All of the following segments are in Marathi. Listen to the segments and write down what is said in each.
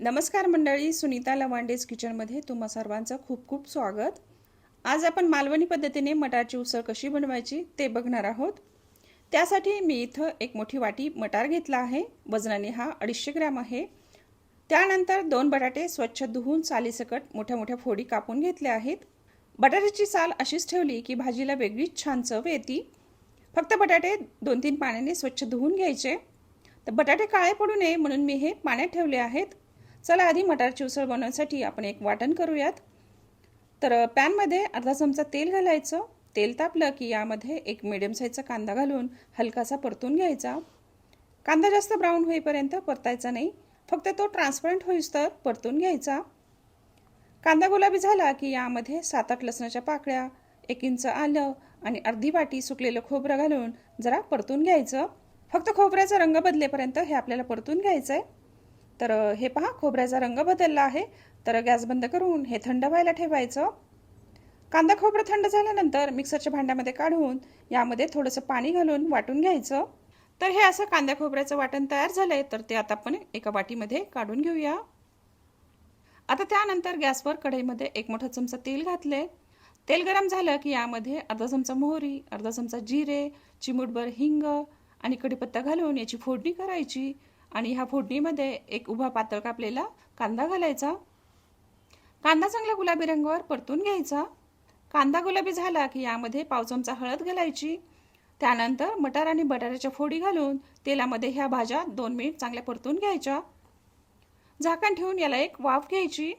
नमस्कार मंडळी सुनीता लवांडेज किचनमध्ये तुम्हा सर्वांचं खूप खूप स्वागत. आज आपण मालवणी पद्धतीने मटारची उसळ कशी बनवायची ते बघणार आहोत. त्यासाठी मी इथं एक मोठी वाटी मटार घेतला आहे. वजनाने हा अडीचशे ग्रॅम आहे. त्यानंतर दोन बटाटे स्वच्छ धुवून सालीसकट मोठ्या मोठ्या फोडी कापून घेतल्या आहेत. बटाट्याची साल अशीच ठेवली की भाजीला वेगळीच छान चव येते. फक्त बटाटे दोन तीन पाण्याने स्वच्छ धुवून घ्यायचे. तर बटाटे काळे पडू नये म्हणून मी हे पाण्यात ठेवले आहेत. चला आधी मटारची उसळ बनवण्यासाठी आपण एक वाटण करूयात. तर पॅनमध्ये अर्धा चमचा तेल घालायचं. तेल तापलं की यामध्ये एक मिडियम साईजचा कांदा घालून हलकासा परतून घ्यायचा. कांदा जास्त ब्राऊन होईपर्यंत परतायचा नाही. फक्त तो ट्रान्सपरंट होईस तर परतून घ्यायचा. कांदा गुलाबी झाला की यामध्ये सात आठ लसणाच्या पाकळ्या एक इंच आलं आणि अर्धी वाटी सुकलेलं खोबरं घालून जरा परतून घ्यायचं. फक्त खोबऱ्याचा रंग बदलेपर्यंत हे आपल्याला परतून घ्यायचं आहे तर हे पहा खोबऱ्याचा रंग बदलला आहे. तर गॅस बंद करून हे थंड व्हायला ठेवायचं. कांदा खोबरं थंड झाल्यानंतर मिक्सरच्या भांड्यामध्ये काढून यामध्ये थोडंसं पाणी घालून वाटून घ्यायचं. तर हे असं कांद्या खोबऱ्याचं वाटण तयार झालंय तर ते आता आपण एका वाटीमध्ये काढून घेऊया. आता त्यानंतर गॅसवर कढईमध्ये एक मोठा चमचा तेल घातले तेल गरम झालं की यामध्ये अर्धा चमचा मोहरी अर्धा चमचा जिरे चिमूटभर हिंग आणि कढीपत्ता घालून याची फोडणी करायची. आणि ह्या फोडणीमध्ये एक उभा पातळ कापलेला कांदा घालायचा. कांदा चांगला गुलाबी रंगावर परतून घ्यायचा. कांदा गुलाबी झाला की यामध्ये पाव चमचा हळद घालायची. त्यानंतर मटार आणि बटाट्याच्या फोडी घालून तेलामध्ये ह्या भाज्या दोन मिनिट चांगल्या परतून घ्यायच्या. झाकण ठेवून याला एक वाफ घ्यायची.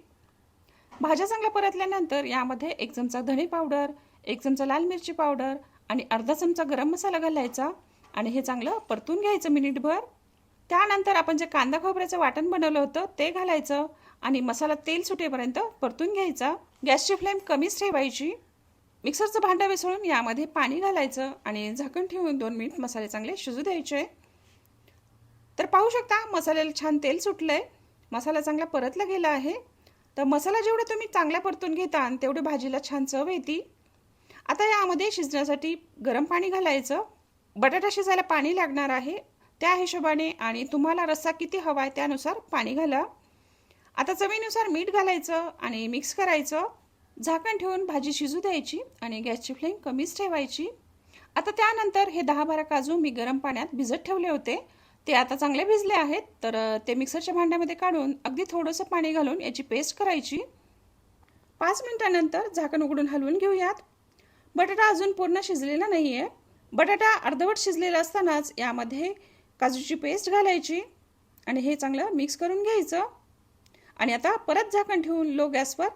भाज्या चांगल्या परतल्यानंतर यामध्ये एक चमचा धणे पावडर एक चमचा लाल मिरची पावडर आणि अर्धा चमचा गरम मसाला घालायचा. आणि हे चांगलं परतून घ्यायचं मिनिटभर. त्यानंतर आपण जे कांदा खोबऱ्याचं वाटण बनवलं होतं ते घालायचं आणि मसाला तेल सुटेपर्यंत परतून घ्यायचा. गॅसची फ्लेम कमीच ठेवायची. मिक्सरचं भांडं विसळून यामध्ये पाणी घालायचं आणि झाकण ठेवून दोन मिनिट मसाले चांगले शिजू द्यायचे. तर पाहू शकता मसाल्याला छान तेल सुटलं आहे मसाला चांगला परतला गेला आहे. तर मसाला जेवढा तुम्ही चांगला परतून घेता तेवढी भाजीला छान चव येते. आता यामध्ये शिजण्यासाठी गरम पाणी घालायचं. बटाटा शिजायला पाणी लागणार आहे. त्या हिशोबाने आणि तुम्हाला रस्सा किती हवा आहे त्यानुसार पाणी घाला. आता चवीनुसार मीठ घालायचं आणि मिक्स करायचं. झाकण ठेवून भाजी शिजू द्यायची आणि गॅसची फ्लेम कमीच ठेवायची. आता त्यानंतर हे दहा बारा काजू मी गरम पाण्यात भिजत ठेवले होते. ते आता चांगले भिजले आहेत तर ते मिक्सरच्या भांड्यामध्ये काढून अगदी थोडंसं पाणी घालून याची पेस्ट करायची. पाच मिनिटानंतर झाकण उघडून हलवून घेऊयात. बटाटा अजून पूर्ण शिजलेला नाही आहे बटाटा अर्धवट शिजलेला असतानाच यामध्ये काजूची पेस्ट घालायची आणि हे चांगलं मिक्स करून घ्यायचं. आणि आता परत झाकण ठेवून लो गॅसवर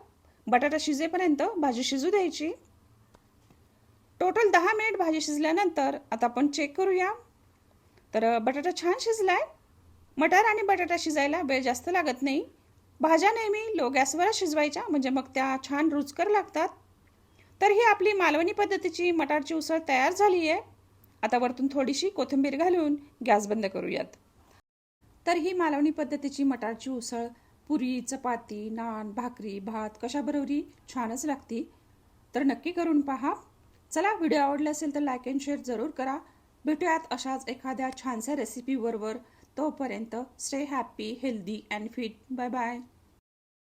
बटाटा शिजेपर्यंत भाजी शिजू द्यायची. टोटल दहा मिनिट भाजी शिजल्यानंतर आता आपण चेक करूया. तर बटाटा छान शिजलाय. मटार आणि बटाटा शिजायला वेळ जास्त लागत नाही. भाज्या नेहमी लो गॅसवरच शिजवायच्या म्हणजे मग त्या छान रुचकर लागतात. तर ही आपली मालवणी पद्धतीची मटारची उसळ तयार झाली आहे आता वरतून थोडीशी कोथिंबीर घालून गॅस बंद करूयात. तर ही मालवणी पद्धतीची मटारची उसळ पुरी चपाती नान भाकरी भात कशाबरोबरही छानच लागती. तर नक्की करून पहा. चला व्हिडिओ आवडला असेल तर लाईक अँड शेअर जरूर करा. भेटूयात अशाच एखाद्या छानशा रेसिपीबरोबर तोपर्यंत stay happy healthy and fit bye bye